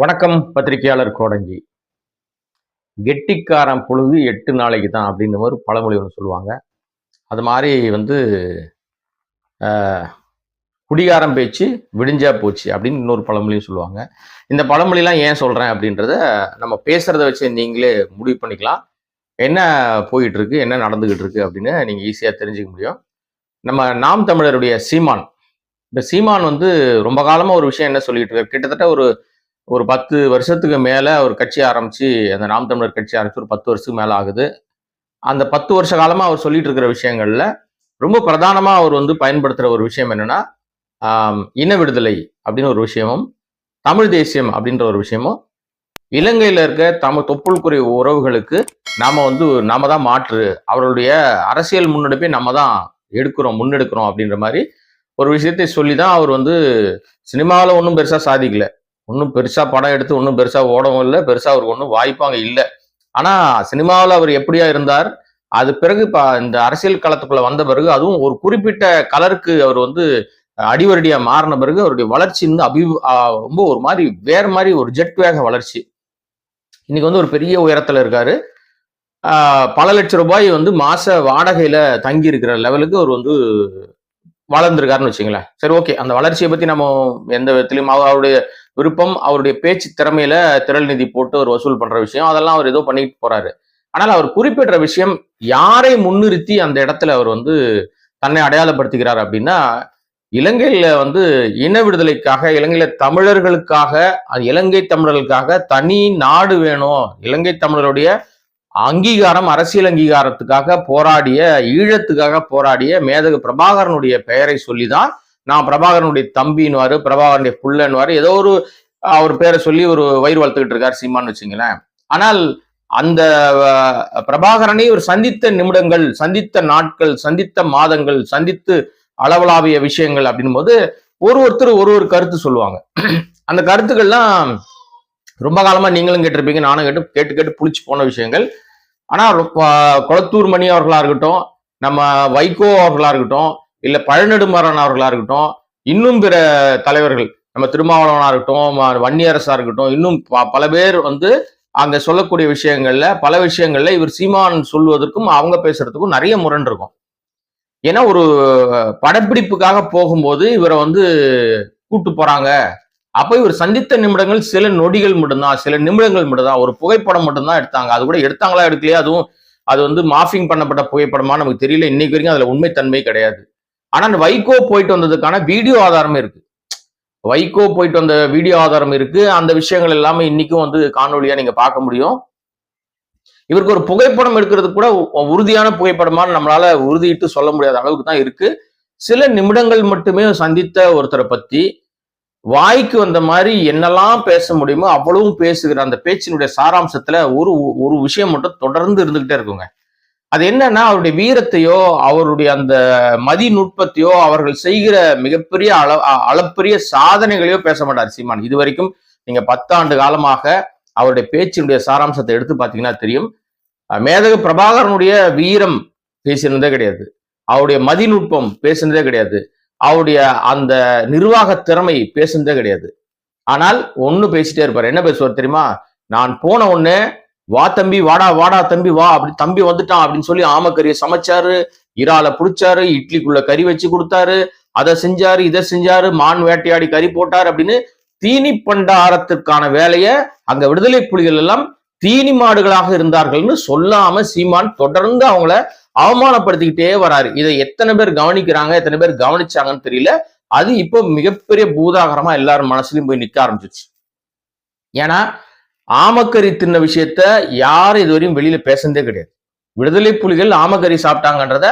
வணக்கம் பத்திரிகையாளர் கோடங்கி. கெட்டிக்காரன் புழுகு எட்டு நாளைக்கு தான் அப்படின்ற மாதிரி பழமொழி ஒன்று சொல்லுவாங்க. அது மாதிரி வந்து குடிகாரம் பேச்சு விடிஞ்சா போச்சு அப்படின்னு இன்னொரு பழமொழியும் சொல்லுவாங்க. இந்த பழமொழிலாம் ஏன் சொல்கிறேன் அப்படின்றத நம்ம பேசுகிறத வச்சு நீங்களே முடிவு பண்ணிக்கலாம். என்ன போயிட்டுருக்கு என்ன நடந்துக்கிட்டு இருக்கு அப்படின்னு நீங்கள் ஈஸியாக தெரிஞ்சுக்க முடியும். நம்ம நாம் தமிழருடைய சீமான். இந்த சீமான் வந்து ரொம்ப காலமாக ஒரு விஷயம் என்ன சொல்லிட்டு இருக்காரு? கிட்டத்தட்ட ஒரு ஒரு பத்து வருஷத்துக்கு மேலே ஒரு கட்சி ஆரம்பித்து அந்த நாம் தமிழர் கட்சி ஆரம்பித்து ஒரு பத்து வருஷத்துக்கு மேலே ஆகுது. அந்த பத்து வருஷ காலமாக அவர் சொல்லிட்டு இருக்கிற விஷயங்களில் ரொம்ப பிரதானமாக அவர் வந்து பயன்படுத்துகிற ஒரு விஷயம் என்னென்னா இன விடுதலை அப்படின்னு ஒரு விஷயமும் தமிழ் தேசியம் அப்படின்ற ஒரு விஷயமும் இலங்கையில் இருக்க தமிழ் தொப்புள்குறை உறவுகளுக்கு நாம் வந்து நாம தான் மாற்று அவருடைய அரசியல் முன்னெடுப்பை நம்ம தான் எடுக்கிறோம் முன்னெடுக்கிறோம் அப்படின்ற மாதிரி ஒரு விஷயத்தை சொல்லி தான் அவர் வந்து சினிமாவில் ஒன்றும் பெருசாக சாதிக்கலை. ஒன்றும் பெருசாக படம் எடுத்து ஒன்றும் பெருசாக ஓடவும் இல்லை. பெருசாக அவருக்கு ஒன்றும் வாய்ப்பாங்க இல்லை. ஆனால் சினிமாவில் அவர் எப்படியா இருந்தார்? அது பிறகு இப்போ இந்த அரசியல் களத்துக்குள்ளே வந்த பிறகு அதுவும் ஒரு குறிப்பிட்ட கலருக்கு அவர் வந்து அடிவரடியாக மாறின பிறகு அவருடைய வளர்ச்சி வந்து அபி ரொம்ப ஒரு மாதிரி வேறு மாதிரி ஒரு ஜெட் வேக வளர்ச்சி. இன்னைக்கு வந்து ஒரு பெரிய உயரத்தில் இருக்காரு. பல லட்சம் ரூபாய் வந்து மாச வாடகையில தங்கி இருக்கிற லெவலுக்கு அவர் வந்து வளர்ந்துருக்காருன்னு வச்சுங்களேன். சரி ஓகே அந்த வளர்ச்சியை பத்தி நம்ம எந்த விதத்திலையும் அவர் அவருடைய விருப்பம் அவருடைய பேச்சு திறமையில திரள் நிதி போட்டு அவர் வசூல் பண்ற விஷயம் அதெல்லாம் அவர் ஏதோ பண்ணிட்டு போறாரு. ஆனால் அவர் குறிப்பிடுற விஷயம் யாரை முன்னிறுத்தி அந்த இடத்துல அவர் வந்து தன்னை அடையாளப்படுத்துகிறார் அப்படின்னா இலங்கையில வந்து இன விடுதலைக்காக இலங்கையில தமிழர்களுக்காக அது இலங்கை தமிழர்களுக்காக தனி நாடு வேணும். இலங்கை தமிழருடைய அங்கீகாரம் அரசியல் அங்கீகாரத்துக்காக போராடிய ஈழத்துக்காக போராடிய மேதகு பிரபாகரனுடைய பெயரை சொல்லிதான் நான் பிரபாகரனுடைய தம்பின்னுவாரு பிரபாகரனுடைய புள்ளன்னுவாரு ஏதோ ஒரு அவர் பேரை சொல்லி ஒரு வயிறு வளர்த்துக்கிட்டு இருக்கார் சீமான்னு வச்சுங்களேன். ஆனால் அந்த பிரபாகரனை ஒரு சந்தித்த நிமிடங்கள் சந்தித்த நாட்கள் சந்தித்த மாதங்கள் சந்தித்து அளவலாவிய விஷயங்கள் அப்படின்னும் போது ஒரு ஒருத்தர் ஒரு ஒரு கருத்து சொல்லுவாங்க. அந்த கருத்துக்கள்லாம் ரொம்ப காலமா நீங்களும் கேட்டிருப்பீங்க நானும் கேட்டு கேட்டு கேட்டு புளிச்சு போன விஷயங்கள். ஆனா ரொ- கொளத்தூர் மணி அவர்களா இருக்கட்டும் நம்ம வைகோ அவர்களா இருக்கட்டும் இல்ல பழநெடுமாறன் அவர்களா இருக்கட்டும் இன்னும் பிற தலைவர்கள் நம்ம திருமாவளவனா இருக்கட்டும் வன்னியரசாக வன்னியரசா இருக்கட்டும் இன்னும் ப- பல பேர் வந்து அங்க சொல்லக்கூடிய விஷயங்கள்ல பல விஷயங்கள்ல இவர் சீமான் சொல்வதற்கும் அவங்க பேசுறதுக்கும் நிறைய முரண் இருக்கும். ஏன்னா ஒரு படப்பிடிப்புக்காக போகும்போது இவரை வந்து கூட்டு போறாங்க. அப்போ இவர் சந்தித்த நிமிடங்கள் சில நொடிகள் மட்டும்தான் சில நிமிடங்கள் மட்டும்தான். ஒரு புகைப்படம் மட்டும்தான் எடுத்தாங்க. அது கூட எடுத்தாங்களா எடுக்கலையா? அதுவும் அது வந்து மாஃபிங் பண்ணப்பட்ட புகைப்படமா நமக்கு தெரியல. இன்னைக்கு வரைக்கும் அதுல உண்மைத்தன்மை கிடையாது. ஆனா அந்த வைகோ போயிட்டு வந்ததுக்கான வீடியோ ஆதாரமே இருக்கு. வைகோ போயிட்டு வந்த வீடியோ ஆதாரம் இருக்கு. அந்த விஷயங்கள் எல்லாமே இன்னைக்கும் வந்து காணொலியா நீங்க பார்க்க முடியும். இவருக்கு ஒரு புகைப்படம் எடுக்கிறது கூட உறுதியான புகைப்படமா நம்மளால உறுதியிட்டு சொல்ல முடியாத அளவுக்கு தான் இருக்கு. சில நிமிடங்கள் மட்டுமே சந்தித்த ஒருத்தரை பத்தி வாய்க்கு வந்த மாதிரி என்னெல்லாம் பேச முடியுமோ அவ்வளவும் பேசுகிற அந்த பேச்சினுடைய சாராம்சத்துல ஒரு ஒரு விஷயம் மட்டும் தொடர்ந்து இருந்துகிட்டே இருக்குங்க. அது என்னன்னா அவருடைய வீரத்தையோ அவருடைய அந்த மதி நுட்பத்தையோ அவர்கள் செய்கிற மிகப்பெரிய அள அ- சாதனைகளையோ பேச மாட்டார் சீமான். இது வரைக்கும் நீங்க பத்தாண்டு காலமாக அவருடைய பேச்சினுடைய சாராம்சத்தை எடுத்து பார்த்தீங்கன்னா தெரியும். மேதக மேதகு பிரபாகரனுடைய வீரம் பேசினதே கிடையாது. அவருடைய மதிநுட்பம் பேசினதே கிடையாது. அவருடைய அந்த நிர்வாக திறமை பேசுனதே கிடையாது. ஆனால் ஒன்று பேசிட்டே இருப்பார். என்ன பேசுவார் தெரியுமா? நான் போன ஒன்று வா தம்பி வாடா வாடா தம்பி வா அப்படி தம்பி வந்துட்டான் அப்படின்னு சொல்லி ஆமக்கறியை சமைச்சாரு இறால புடிச்சாரு இட்லிக்குள்ள கறி வச்சு கொடுத்தாரு அதை செஞ்சாரு இதை செஞ்சாரு மான் வேட்டையாடி கறி போட்டாரு அப்படின்னு தீனி பண்டாரத்திற்கான வேலையை அங்க விடுதலை புலிகள் எல்லாம் தீனி மாடுகளாக இருந்தார்கள்னு சொல்லாம சீமான் தொடர்ந்து அவங்கள அவமானப்படுத்திக்கிட்டே வராரு. இதை எத்தனை பேர் கவனிக்கிறாங்க எத்தனை பேர் கவனிச்சாங்கன்னு தெரியல. அது இப்போ மிகப்பெரிய பூதாகரமா எல்லாரும் மனசுலயும் போய் நிக்க ஆரம்பிச்சிச்சு ஏன்னா ஆமக்கறி தின்ன விஷயத்த யாரும் இதுவரையும் வெளியில பேசுனதே கிடையாது. விடுதலை புலிகள் ஆமக்கறி சாப்பிட்டாங்கன்றத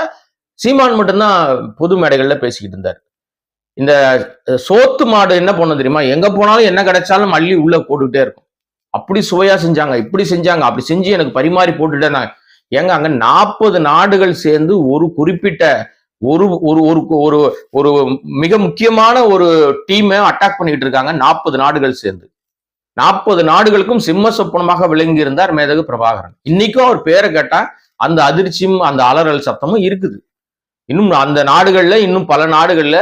சீமான் மட்டும்தான் பொது மேடைகள்ல பேசிக்கிட்டு இருந்தார். இந்த சோத்து மாடு என்ன பண்ண தெரியுமா? எங்க போனாலும் என்ன கிடைச்சாலும் அள்ளி உள்ள போட்டுக்கிட்டே இருக்கும். அப்படி சுவையா செஞ்சாங்க இப்படி செஞ்சாங்க அப்படி செஞ்சு எனக்கு பரிமாறி போட்டுட்டே நான். ஏங்க அங்க நாற்பது நாடுகள் சேர்ந்து ஒரு குறிப்பிட்ட ஒரு ஒரு ஒரு ஒரு ஒரு மிக முக்கியமான ஒரு டீமை அட்டாக் பண்ணிட்டு இருக்காங்க நாற்பது நாடுகள் சேர்ந்து. நாற்பது நாடுகளுக்கும் சிம்ம சொப்பனமாக விளங்கி இருந்தார் மேதகு பிரபாகரன். இன்னைக்கும் அவர் பேரை கேட்டா அந்த அதிர்ச்சியும் அந்த அலறல் சத்தமும் இருக்குது. இன்னும் அந்த நாடுகள்ல இன்னும் பல நாடுகள்ல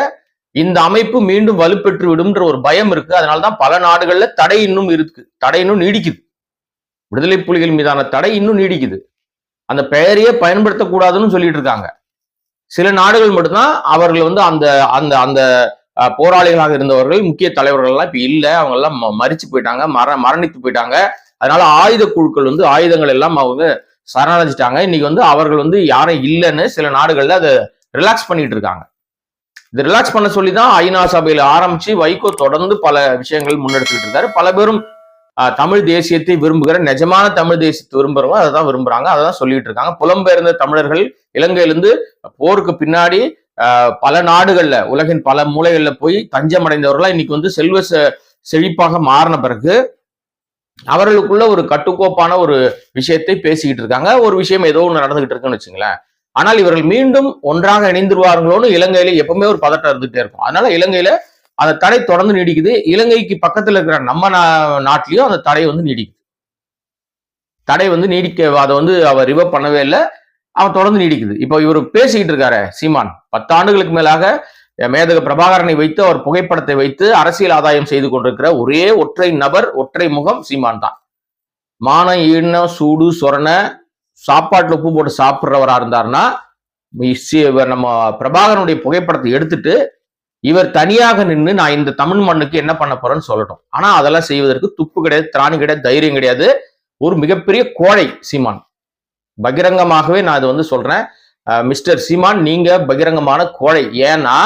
இந்த அமைப்பு மீண்டும் வலுப்பெற்று விடும்ன்ற ஒரு பயம் இருக்கு. அதனாலதான் பல நாடுகள்ல தடை இன்னும் இருக்கு. தடை இன்னும் நீடிக்குது. விடுதலை புலிகள் மீதான தடை இன்னும் நீடிக்குது. அந்த பெயரையே பயன்படுத்தக்கூடாதுன்னு சொல்லிட்டு இருக்காங்க. சில நாடுகள் மட்டும்தான் அவர்கள் வந்து அந்த அந்த அந்த போராளிகளாக இருந்தவர்கள் முக்கிய தலைவர்கள்லாம் இப்போ இல்லை. அவங்க எல்லாம் ம- போயிட்டாங்க மர மரணித்து போயிட்டாங்க. அதனால ஆயுத குழுக்கள் வந்து ஆயுதங்கள் எல்லாம் அவங்க சரணடைஞ்சிட்டாங்க. இன்னைக்கு வந்து அவர்கள் வந்து யாரும் இல்லைன்னு சில நாடுகள்ல அதை ரிலாக்ஸ் பண்ணிட்டு இருக்காங்க. இது ரிலாக்ஸ் பண்ண சொல்லி தான் ஐநா சபையில் ஆரம்பிச்சு வைகோ தொடர்ந்து பல விஷயங்கள் முன்னெடுத்துக்கிட்டு இருக்காரு. பல பேரும் தமிழ் தேசியத்தை விரும்புகிற நிஜமான தமிழ் தேசியத்தை விரும்புறவங்க அதை தான் விரும்புறாங்க. அதை தான் சொல்லிட்டு இருக்காங்க. புலம்பெயர்ந்த தமிழர்கள் இலங்கையிலிருந்து போருக்கு பின்னாடி பல நாடுகள்ல உலகின் பல மூலைகள்ல போய் தஞ்சம் அடைந்தவர்களா இன்னைக்கு வந்து செல்வ செ- செழிப்பாக மாறின பிறகு அவர்களுக்குள்ள ஒரு கட்டுக்கோப்பான ஒரு விஷயத்தை பேசிக்கிட்டு இருக்காங்க. ஒரு விஷயம் ஏதோ ஒன்று நடந்துகிட்டு இருக்குன்னு வச்சுங்களேன். ஆனால் இவர்கள் மீண்டும் ஒன்றாக இணைந்துருவார்களோன்னு இலங்கையில எப்பவுமே ஒரு பதட்டம் இருந்துகிட்டே இருக்கும். அதனால இலங்கையில அந்த தடை தொடர்ந்து நீடிக்குது. இலங்கைக்கு பக்கத்தில் இருக்கிற நம்ம நா- நாட்டிலையும் அந்த தடை வந்து நீடிக்குது. தடை வந்து நீடிக்க அதை வந்து அவர் ரிவர்வ் பண்ணவே இல்லை. அவன் தொடர்ந்து நீடிக்குது. இப்போ இவர் பேசிக்கிட்டு இருக்காரு சீமான். பத்தாண்டுகளுக்கு மேலாக மேதக பிரபாகரனை வைத்து அவர் புகைப்படத்தை வைத்து அரசியல் ஆதாயம் செய்து கொண்டிருக்கிற ஒரே ஒற்றை நபர் ஒற்றை முகம் சீமான் தான். மானம் ஈனம் சூடு சொரண சாப்பாட்டில் உப்பு போட்டு சாப்பிட்றவரா இருந்தாருன்னா நம்ம பிரபாகரனுடைய புகைப்படத்தை எடுத்துட்டு இவர் தனியாக நின்று நான் இந்த தமிழ் மண்ணுக்கு என்ன பண்ண போறேன்னு சொல்லட்டும். ஆனா அதெல்லாம் செய்வதற்கு துப்பு கிடையாது திராணி கிடையாது தைரியம் கிடையாது. ஒரு மிகப்பெரிய கோழை சீமான். பகிரங்கமாகவே நான் இது வந்து சொல்றேன். மிஸ்டர் சீமான் நீங்க பகிரங்கமான கோழை. ஏன்னா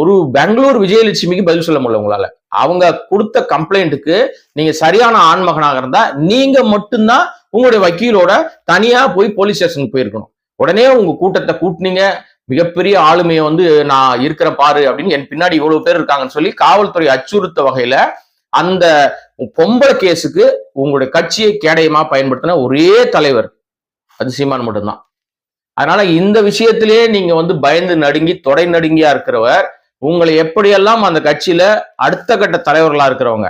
ஒரு பெங்களூர் விஜயலட்சுமிக்கு பதில் சொல்ல முடியல உங்களால. அவங்க கொடுத்த கம்ப்ளைண்ட்டுக்கு நீங்க சரியான ஆண்மகனாக இருந்தா நீங்க மட்டும்தான் உங்களுடைய வக்கீலோட தனியா போய் போலீஸ் ஸ்டேஷனுக்கு போயிருக்கணும். உடனே உங்க கூட்டத்தை கூட்டினீங்க. மிகப்பெரிய ஆளுமையை வந்து நான் இருக்கிற பாரு அப்படின்னு என் பின்னாடி இவ்வளவு பேர் இருக்காங்கன்னு சொல்லி காவல்துறை அச்சுறுத்த வகையில அந்த பொம்பளை கேஸுக்கு உங்களுடைய கட்சியை கேடயமா பயன்படுத்தின ஒரே தலைவர் அது சீமான் மட்டும்தான். அதனால இந்த விஷயத்திலேயே நீங்க வந்து பயந்து நடுங்கி தொடை நடுங்கியா இருக்கிறவர் உங்களை எப்படியெல்லாம் அந்த கட்சியில அடுத்த கட்ட தலைவர்களா இருக்கிறவங்க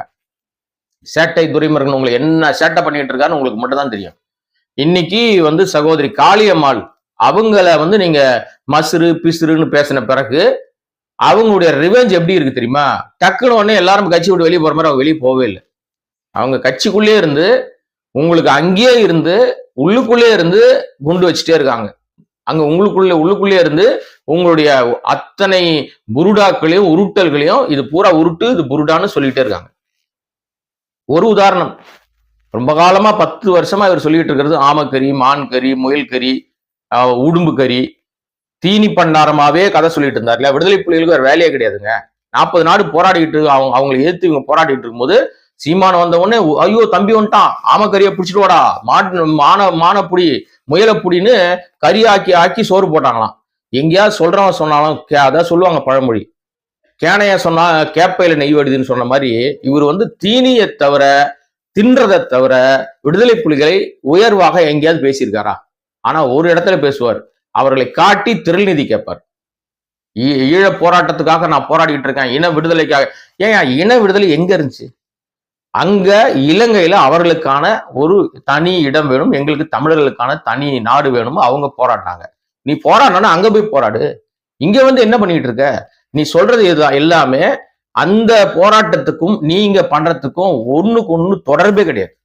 சேட்டை துரைமுருகன் உங்களை என்ன சேட்டை பண்ணிட்டு இருக்கான்னு உங்களுக்கு மட்டும்தான் தெரியும். இன்னைக்கு வந்து சகோதரி காளியம்மாள் அவங்கள வந்து நீங்க மசுறு பிசுறுன்னு பேசின பிறகு அவங்களுடைய ரிவெஞ்ச் எப்படி இருக்கு தெரியுமா? டக்குன்னு உடனே எல்லாரும் கட்சி விட்டு வெளியே போற மாதிரி அவங்க வெளியே போகவே இல்லை. அவங்க கட்சிக்குள்ளே இருந்து உங்களுக்கு அங்கேயே இருந்து உள்ளுக்குள்ளே இருந்து குண்டு வச்சுட்டே இருக்காங்க. அங்க உங்களுக்குள்ள உள்ளுக்குள்ளே இருந்து உங்களுடைய அத்தனை புருடாக்களையும் உருட்டல்களையும் இது பூரா உருட்டு இது புருடான்னு சொல்லிட்டே இருக்காங்க. ஒரு உதாரணம். ரொம்ப காலமா பத்து வருஷமா இவர் சொல்லிட்டு இருக்கிறது ஆமக்கறி மான் கறி முயல் கறி உடும்பு கறி தீனி பண்டாரமாவே கதை சொல்லிட்டு இருந்தார் விடுதலை புலிகளுக்கு வேற வேலையே கிடையாதுங்க. நாற்பது நாடு போராடிட்டு அவங்க அவங்களை எதிர்த்து இவங்க போராடிட்டு இருக்கும்போது சீமான வந்த உடனே ஐயோ தம்பி வந்துட்டான். ஆமக்கறியை பிடிச்சிட்டு வாடா. மாட்டு மான மானப்புடி முயலப்புடின்னு கறி ஆக்கி ஆக்கி சோறு போட்டாங்களாம். எங்கேயாவது சொல்றவன் சொன்னாலும் கே- அதான் சொல்லுவாங்க பழமொழி. கேனைய சொன்னா கேப்பையில நெய் வடிதுன்னு சொன்ன மாதிரி இவர் வந்து தீனியை தவிர தின்றதை தவிர விடுதலை புலிகளை உயர்வாக எங்கேயாவது பேசியிருக்காரா? ஆனா ஒரு இடத்துல பேசுவார் அவர்களை காட்டி திரள் நிதி கேட்பார். ஈ- ஈழ போராட்டத்துக்காக நான் போராடிட்டு இருக்கேன் இன விடுதலைக்காக. ஏன் இன விடுதலை எங்க இருந்துச்சு? அங்க இலங்கையில அவர்களுக்கான ஒரு தனி இடம் வேணும் எங்களுக்கு தமிழர்களுக்கான தனி நாடு வேணும் அவங்க போராடினாங்க. நீ போராடினா அங்க போய் போராடு. இங்க வந்து என்ன பண்ணிட்டு இருக்க? நீ சொல்றது இதுதான் எல்லாமே அந்த போராட்டத்துக்கும் நீங்க பண்றதுக்கும் ஒண்ணுக்கு ஒண்ணு தொடர்பே கிடையாது.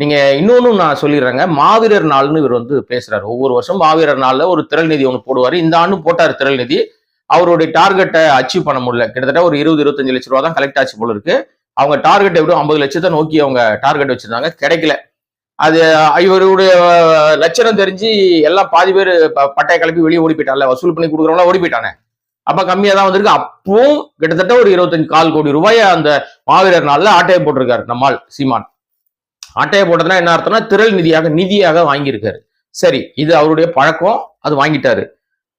நீங்க இன்னொன்னு நான் சொல்லிடுறேங்க. மாவீரர் நாள்னு இவர் வந்து பேசுறாரு. ஒவ்வொரு வருஷம் மாவீரர் நாள்ல ஒரு திரள் நிதி ஒன்று போடுவார். இந்த ஆண்டு போட்டார் திரள் நிதி. அவருடைய டார்கெட்டை அச்சீவ் பண்ண முடியல. கிட்டத்தட்ட ஒரு இருபது இருபத்தஞ்சு லட்ச ரூபா தான் கலெக்ட் ஆச்சு போல இருக்கு. அவங்க டார்கெட்டை விட ஐம்பது லட்சத்தை நோக்கி அவங்க டார்கெட் வச்சிருந்தாங்க. கிடைக்கல. அது இவருடைய லட்சணம் தெரிஞ்சு எல்லாம் பாதி பேர் பட்டையை கிளப்பி வெளியே ஓடி போயிட்டான்ல வசூல் பண்ணி கொடுக்குறவங்களா ஓடி போயிட்டானே. அப்ப கம்மியா தான் வந்திருக்கு. அப்பவும் கிட்டத்தட்ட ஒரு இருபத்தஞ்சு கால் கோடி ரூபாய் அந்த மாவீரர் நாளில் ஆட்டையை போட்டிருக்காரு நம்மால் சீமான். அட்டையை போட்டதுன்னா என்ன அர்த்தம்னா திரள் நிதியாக நிதியாக வாங்கியிருக்காரு. சரி இது அவருடைய பழக்கம் அது வாங்கிட்டாரு.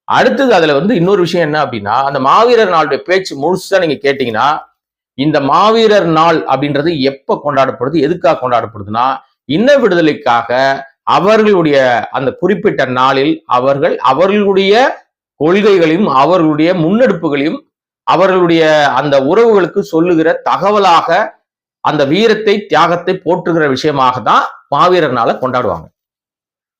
அடுத்தது அதுல வந்து இன்னொரு விஷயம் என்ன அப்படின்னா அந்த மாவீரர் நாளுடைய பேச்சு முழுசா நீங்க கேட்டீங்கன்னா இந்த மாவீரர் நாள் அப்படின்றது எப்ப கொண்டாடப்படுது எதுக்காக கொண்டாடப்படுதுன்னா இன்ன விடுதலைக்காக அவர்களுடைய அந்த குறிப்பிட்ட நாளில் அவர்கள் அவர்களுடைய கொள்கைகளையும் அவர்களுடைய முன்னெடுப்புகளையும் அவர்களுடைய அந்த உறவுகளுக்கு சொல்லுகிற தகவலாக அந்த வீரத்தை தியாகத்தை போற்றுகிற விஷயமாக தான் மாவீரர் நாளை கொண்டாடுவாங்க.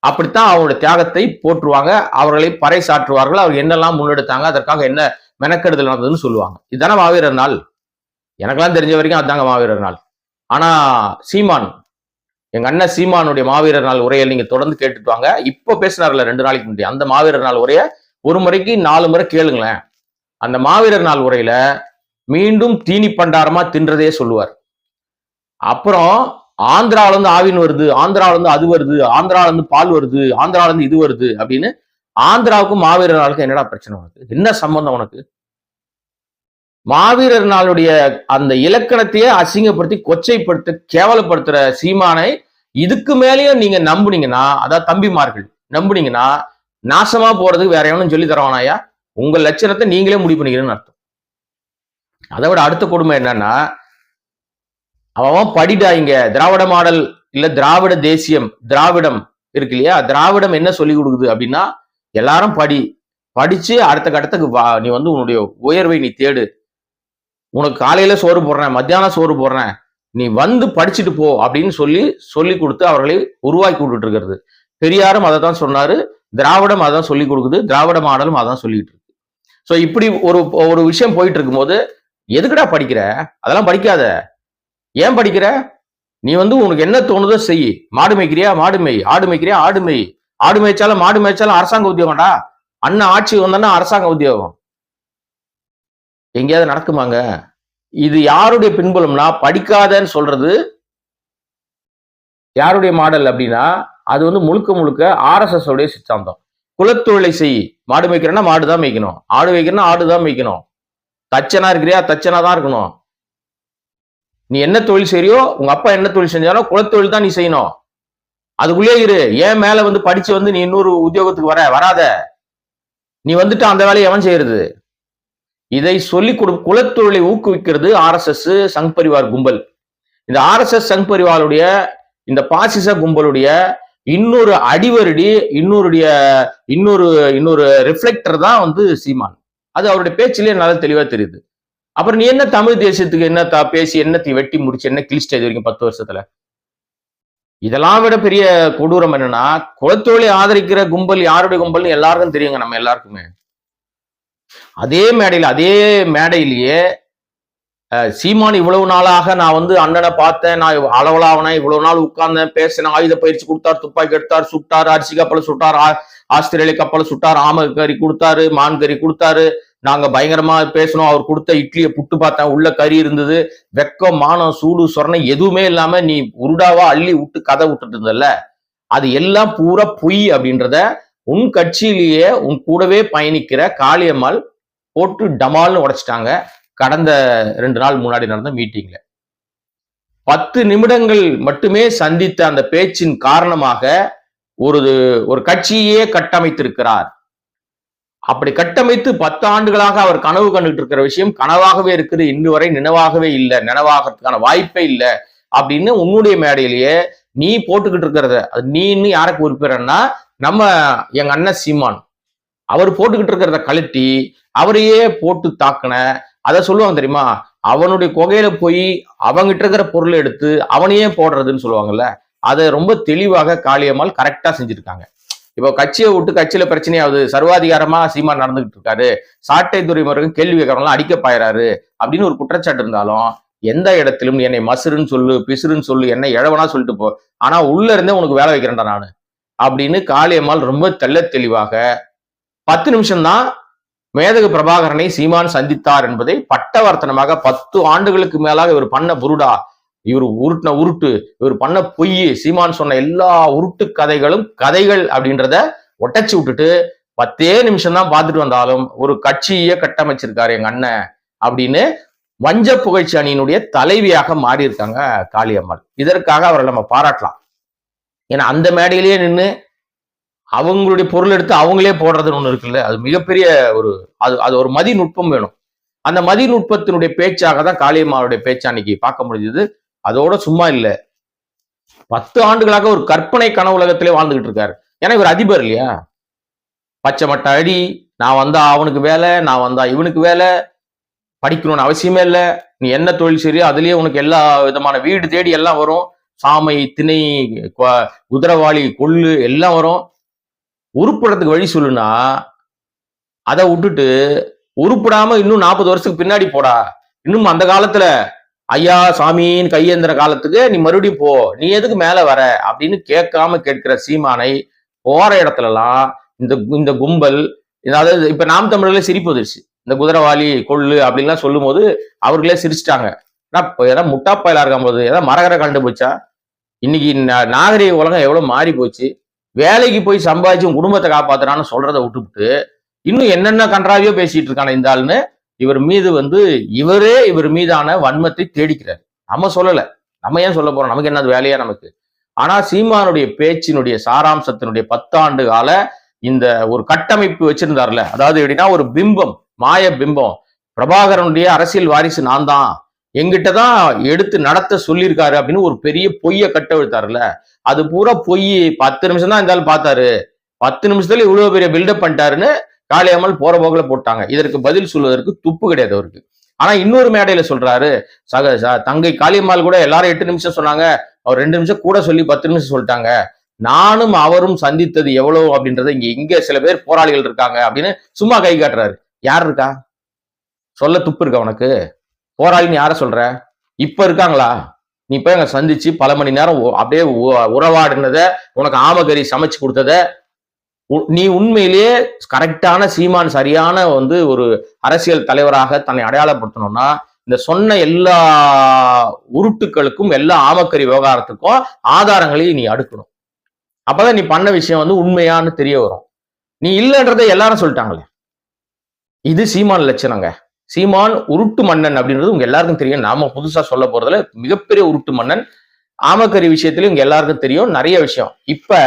அப்படித்தான் அவங்களோட தியாகத்தை போற்றுவாங்க. அவர்களை பறைசாற்றுவார்கள். அவர் என்னெல்லாம் முன்னெடுத்தாங்க அதற்காக என்ன மெனக்கெடுதல் நடந்ததுன்னு சொல்லுவாங்க. இதுதானே மாவீரர் நாள். எனக்கெல்லாம் தெரிஞ்ச வரைக்கும் அதுதாங்க மாவீரர் நாள். ஆனா சீமான் எங்க அண்ணன் சீமானுடைய மாவீரர் நாள் உரையை நீங்க தொடர்ந்து கேட்டுட்டு வாங்க. இப்போ பேசினார்ல ரெண்டு நாளைக்கு முன்னாடி அந்த மாவீரர் நாள் உரையை ஒரு முறைக்கு நாலு முறை கேளுங்களேன். அந்த மாவீரர் நாள் உரையில மீண்டும் தீனி பண்டாரமா தின்றதே சொல்லுவார். அப்புறம் ஆந்திரால இருந்து ஆவின் வருது ஆந்திரால இருந்து அது வருது ஆந்திரால இருந்து பால் வருது ஆந்திரால இருந்து இது வருது அப்படின்னு ஆந்திராவுக்கும் மாவீரர் நாளுக்கும் என்னடா பிரச்சனை உனக்கு? என்ன சம்பந்தம் உனக்கு? மாவீரர் நாளுடைய அந்த இலக்கணத்தையே அசிங்கப்படுத்தி கொச்சைப்படுத்த கேவலப்படுத்துற சீமானை இதுக்கு மேலேயும் நீங்க நம்புனீங்கன்னா அதாவது தம்பிமார்கள் நம்புனீங்கன்னா நாசமா போறதுக்கு வேற எவனும் சொல்லி தரவானாயா உங்க லட்சணத்தை நீங்களே முடிவு பண்ணிக்கிறேன்னு அர்த்தம். அதை விட அடுத்த கொடுமை என்னன்னா அவன் படிடா இங்க. திராவிட மாடல் இல்ல திராவிட தேசியம் திராவிடம் இருக்கு இல்லையா? திராவிடம் என்ன சொல்லி கொடுக்குது அப்படின்னா எல்லாரும் படி. படிச்சு அடுத்த கட்டத்துக்கு வா. நீ வந்து உன்னுடைய உயர்வை நீ தேடு. உனக்கு காலையில சோறு போடுறேன் மத்தியானம் சோறு போடுறேன். நீ வந்து படிச்சுட்டு போ அப்படின்னு சொல்லி சொல்லி கொடுத்து அவர்களை உருவாக்கி விட்டுட்டு இருக்கிறது. பெரியாரும் அதை தான் சொன்னாரு. திராவிடம் அதான் சொல்லி கொடுக்குது. திராவிட மாடலும் அதான் சொல்லிட்டு இருக்கு. ஸோ இப்படி ஒரு ஒரு விஷயம் போயிட்டு இருக்கும்போது எதுக்குடா படிக்கிற? அதெல்லாம் படிக்காத. ஏன் படிக்கிற? நீ வந்து உனக்கு என்ன தோணுதோ செய். மாடு மேய்க்கிறியா? மாடு மேய். ஆடு மேய்க்கிறியா? ஆடு மேய். ஆடு மேய்ச்சாலும் மாடு மேய்ச்சாலும் அரசாங்க உத்தியோகம்டா. அண்ணன் ஆட்சி வந்தோன்னா அரசாங்க உத்தியோகம். எங்கேயாவது நடக்குமாங்க? இது யாருடைய பின்புலம்னா படிக்காதன்னு சொல்றது யாருடைய மாடல் அப்படின்னா அது வந்து முழுக்க முழுக்க ஆர்எஸ்எஸ் உடைய சித்தாந்தம். குலத்தொழிலை செய். மாடு மேய்க்கிறேன்னா மாடு தான் மேய்க்கணும். ஆடு மேய்க்கிறேன்னா ஆடு தான் மேய்க்கணும். தச்சனா இருக்கிறியா? தச்சனா தான் இருக்கணும். நீ என்ன தொழில் செய்றியோ உங்க அப்பா என்ன தொழில் செஞ்சாலும் குலத்தொழில் தான் நீ செய்யணும். அதுக்குள்ளே இரு. ஏன் மேல வந்து படிச்சு வந்து நீ இன்னொரு உத்தியோகத்துக்கு வர வராத? நீ வந்துட்டு அந்த வேலையை எவன் செய்யறது? இதை சொல்லி கொடு குலத்தொழிலை ஊக்குவிக்கிறது ஆர்எஸ்எஸ் சங் பரிவார் கும்பல். இந்த ஆர்எஸ்எஸ் சங் பரிவாருடைய இந்த பாசிச கும்பலுடைய இன்னொரு அடிவருடி இன்னொருடைய இன்னொரு இன்னொரு ரிஃப்ளெக்டர் தான் வந்து சீமான். அது அவருடைய பேச்சிலே நல்லா தெளிவா தெரியுது. அப்புறம் நீ என்ன தமிழ் தேசியத்துக்கு என்ன தா பேசி என்னத்தை வெட்டி முடிச்சு என்ன கிழிச்சிட்ட இது வரைக்கும் பத்து வருஷத்துல? இதெல்லாம் விட பெரிய கொடூரம் என்னன்னா குலத்தொழிலை ஆதரிக்கிற கும்பல் யாருடைய கும்பல்னு எல்லாருக்கும் தெரியுங்க நம்ம எல்லாருக்குமே. அதே மேடையில் அதே மேடையிலேயே சீமான் இவ்வளவு நாளாக நான் வந்து அண்ணனை பார்த்தேன் நான் அளவலாவனேன் இவ்வளவு நாள் உட்கார்ந்தேன் பேசினேன் ஆயுத பயிற்சி கொடுத்தார் துப்பாக்கி எடுத்தார் சுட்டார் அரிசி கப்பலை சுட்டார் ஆ- ஆஸ்திரேலிய கப்பலை சுட்டார் ஆம கறி கொடுத்தாரு மான் கறி கொடுத்தாரு நாங்க பயங்கரமா பேசணும் அவர் கொடுத்த இட்லியை புட்டு பார்த்தேன். உள்ள கறி இருந்தது. வெக்கம் மானம் சூடு சொரணை எதுவுமே இல்லாம நீ உருடாவா அள்ளி விட்டு கதை விட்டுட்டு இருந்தல்ல? அது எல்லாம் பூரா பொய் அப்படின்றத உன் கட்சியிலேயே உன் கூடவே பயணிக்கிற காளியம்மாள் போட்டு டமால்னு உடைச்சிட்டாங்க. கடந்த ரெண்டு நாள் முன்னாடி நடந்த மீட்டிங்ல பத்து நிமிடங்கள் மட்டுமே சந்தித்த அந்த பேச்சின் காரணமாக ஒரு ஒரு கட்சியே கட்டமைத்திருக்கிறார். அப்படி கட்டமைத்து பத்து ஆண்டுகளாக அவர் கனவு கண்டுகிட்டு இருக்கிற விஷயம் கனவாகவே இருக்குது இன்று வரை நினைவாகவே இல்லை நினைவாகிறதுக்கான வாய்ப்பே இல்லை அப்படின்னு உன்னுடைய மேடையிலேயே நீ போட்டுக்கிட்டு இருக்கிறத அது நீ இன்னும் யாருக்கு குறிப்பிடறன்னா நம்ம எங்க அண்ணன் சீமான். அவர் போட்டுக்கிட்டு இருக்கிறத கழட்டி அவரையே போட்டு தாக்கின அதை சொல்லுவாங்க தெரியுமா? அவனுடைய குகையில போய் அவங்கிட்ட இருக்கிற பொருளை எடுத்து அவனையே போடுறதுன்னு சொல்லுவாங்கல்ல அதை ரொம்ப தெளிவாக காளியம்மாள் கரெக்டா செஞ்சிருக்காங்க. இப்போ கட்சியை விட்டு கட்சியில பிரச்சனையாவது சர்வாதிகாரமா சீமான் நடந்துகிட்டு இருக்காரு. சாட்டை துறைமுருகன் கேள்வி கேட்கறவங்களாம் அடிக்க பாயிறாரு அப்படின்னு ஒரு குற்றச்சாட்டு இருந்தாலும் எந்த இடத்திலும் என்னை மசுருன்னு சொல்லு பிசுருன்னு சொல்லு என்னை இழவனா சொல்லிட்டு போ. ஆனா உள்ள இருந்தே உனக்கு வேலை வைக்கிறேன்டா நானு அப்படின்னு காளியம்மாள் ரொம்ப தெள்ள தெளிவாக பத்து நிமிஷம்தான் மேதகு பிரபாகரனை சீமான் சந்தித்தார் என்பதை பட்டவர்த்தனமாக பத்து ஆண்டுகளுக்கு மேலாக இவர் பண்ண புருடா. இவர் உருட்டின உருட்டு இவர் பண்ண பொய் சீமான் சொன்ன எல்லா உருட்டு கதைகளும் கதைகள் அப்படின்றத ஒட்டச்சு விட்டுட்டு பத்தே நிமிஷம் தான் பார்த்துட்டு வந்தாலும் ஒரு கட்சியே கட்டமைச்சிருக்காரு எங்க அண்ணன் அப்படின்னு வஞ்ச புகழ்ச்சி அணியினுடைய தலைவியாக மாறி இருக்காங்க காளியம்மாள். இதற்காக அவரை நம்ம பாராட்டலாம். ஏன்னா அந்த மேடையிலேயே நின்று அவங்களுடைய பொருள் எடுத்து அவங்களே போடுறதுன்னு ஒன்று இருக்குல்ல அது மிகப்பெரிய ஒரு அது அது ஒரு மதிநுட்பம் வேணும். அந்த மதிநுட்பத்தினுடைய பேச்சாக தான் காளியம்மாளுடைய பேச்சு அன்னைக்கு பார்க்க முடிஞ்சது. அதோட சும்மா இல்லை. பத்து ஆண்டுகளாக ஒரு கற்பனை கனவு உலகத்திலே வாழ்ந்துகிட்டு இருக்காரு. ஏன்னா இவர் அதிபர் இல்லையா? பச்சை மட்டை அடி நான் வந்தா அவனுக்கு வேலை நான் வந்தா இவனுக்கு வேலை படிக்கணும்னு அவசியமே இல்லை. நீ என்ன தொழில் சரியோ அதுலயே உனக்கு எல்லா விதமான வீடு தேடி எல்லாம் வரும். சாமை திணை குதிரவாளி கொள்ளு எல்லாம் வரும். உருப்படுறதுக்கு வழி சொல்லுனா அதை விட்டுட்டு உருப்படாம இன்னும் நாற்பது வருஷத்துக்கு பின்னாடி போடா. இன்னும் அந்த காலத்துல ஐயா சாமின்னு கையேந்திர காலத்துக்கு நீ மறுபடியும் போ. நீ எதுக்கு மேல வர? அப்படின்னு கேட்காம கேட்கிற சீமானை போற இடத்துலலாம் இந்த இந்த கும்பல் அதாவது இப்ப நாம் தமிழர்களே சிரிப்பு வந்துருச்சு. இந்த குதிரவாளி கொள்ளு அப்படின்லாம் சொல்லும் போது அவர்களே சிரிச்சிட்டாங்க. ஏதாவது முட்டாப்பாயிலா இருக்கும் போது ஏதாவது மரகர கண்டு போச்சா? இன்னைக்கு நாகரிக உலகம் எவ்வளவு மாறி போச்சு. வேலைக்கு போய் சம்பாதிச்சு உன் குடும்பத்தை காப்பாத்துறான்னு சொல்றதை விட்டுவிட்டு இன்னும் என்னென்ன கன்றாவியோ பேசிட்டு இருக்கான இந்த ஆளுன்னு இவர் மீது வந்து இவரே இவர் மீதான வன்மத்தை தேடிக்கிறார். நம்ம சொல்லல. நம்ம ஏன் சொல்ல போறோம்? நமக்கு என்னது வேலையா நமக்கு? ஆனா சீமானுடைய பேச்சினுடைய சாராம்சத்தினுடைய பத்தாண்டு கால இந்த ஒரு கட்டமைப்பு வச்சிருந்தார்ல. அதாவது எப்படின்னா ஒரு பிம்பம் மாய பிம்பம். பிரபாகரனுடைய அரசியல் வாரிசு நான் தான். எங்கிட்ட தான் எடுத்து நடத்த சொல்லியிருக்காரு அப்படின்னு ஒரு பெரிய பொய்யை கட்டவிழ்த்தாருல அது பூரா பொய். பத்து நிமிஷம் தான் இருந்தாலும் பார்த்தாரு. பத்து நிமிஷத்துல இவ்வளவு பெரிய பில்டப் பண்ணிட்டாருன்னு காளியம்மாள் போற போக்குல போட்டாங்க. இதற்கு பதில் சொல்வதற்கு துப்பு கிடையாது அவருக்கு. ஆனா இன்னொரு மேடையில சொல்றாரு சக தங்கை காளியம்மாள் கூட எல்லாரும் எட்டு நிமிஷம் சொன்னாங்க. அவர் ரெண்டு நிமிஷம் கூட சொல்லி பத்து நிமிஷம் சொல்லிட்டாங்க. நானும் அவரும் சந்தித்தது எவ்வளவு அப்படின்றத இங்க இங்க சில பேர் போராளிகள் இருக்காங்க அப்படின்னு சும்மா கை காட்டுறாரு. யார் இருக்கா? சொல்ல துப்பு இருக்கா உனக்கு? போராளின்னு யார சொல்ற? இப்ப இருக்காங்களா? நீ போய் அங்க சந்திச்சு பல மணி நேரம் அப்படியே உ- உறவாடினத உனக்கு ஆமகரி சமைச்சு கொடுத்தத நீ உண்மையிலேயே கரெக்டான சீமான் சரியான வந்து ஒரு அரசியல் தலைவராக தன்னை அடையாளப்படுத்தணும்னா இந்த சொன்ன எல்லா உருட்டுக்களுக்கும் எல்லா ஆமக்கரி விவகாரத்துக்கும் ஆதாரங்களையும் நீ அடுக்கணும். அப்பதான் நீ பண்ண விஷயம் வந்து உண்மையான்னு தெரிய வரும். நீ இல்லைன்றதை எல்லாரும் சொல்லிட்டாங்களே. இது சீமான் லட்சணங்க. சீமான் உருட்டு மன்னன் அப்படின்றது உங்க எல்லாருக்கும் தெரியும். நாம புதுசா சொல்ல போறதுல மிகப்பெரிய உருட்டு மன்னன். ஆமக்கரி விஷயத்திலயும் உங்க எல்லாருக்கும் தெரியும். நிறைய விஷயம். இப்ப